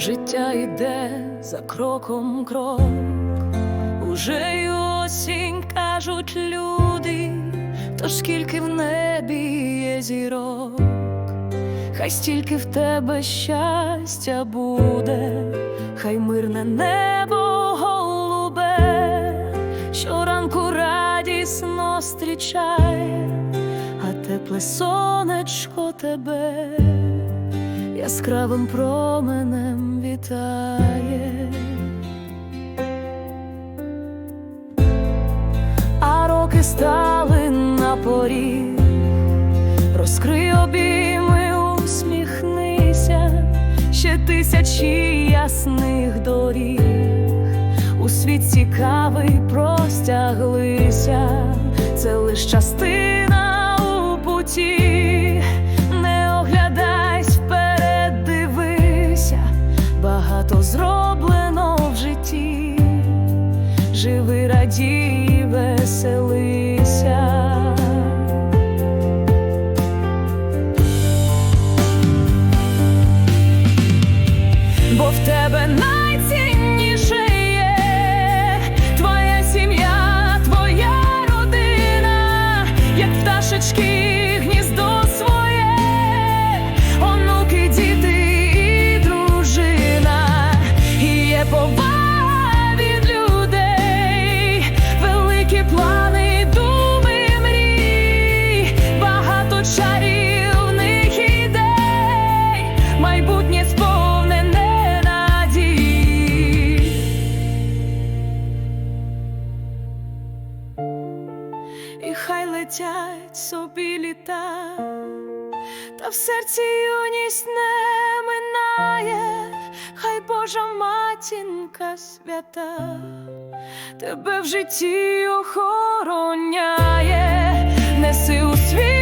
життя йде за кроком крок, уже й осінь кажуть люди, то скільки в небі є зірок, хай стільки в тебе щастя буде, хай мирне небо голубе, щоранку радісно зустрічає, а тепле сонечко тебе яскравим променем вітає. А роки стали на поріг, розкрий обійми, усміхнися, ще тисячі ясних доріг, у світ цікавий простяглися, це лиш частина у путі, радій, веселися. бо в тебе найцінніше І хай летять собі літа, та в серці юність не минає, хай Божа матінка свята тебе в житті охороняє, неси у світ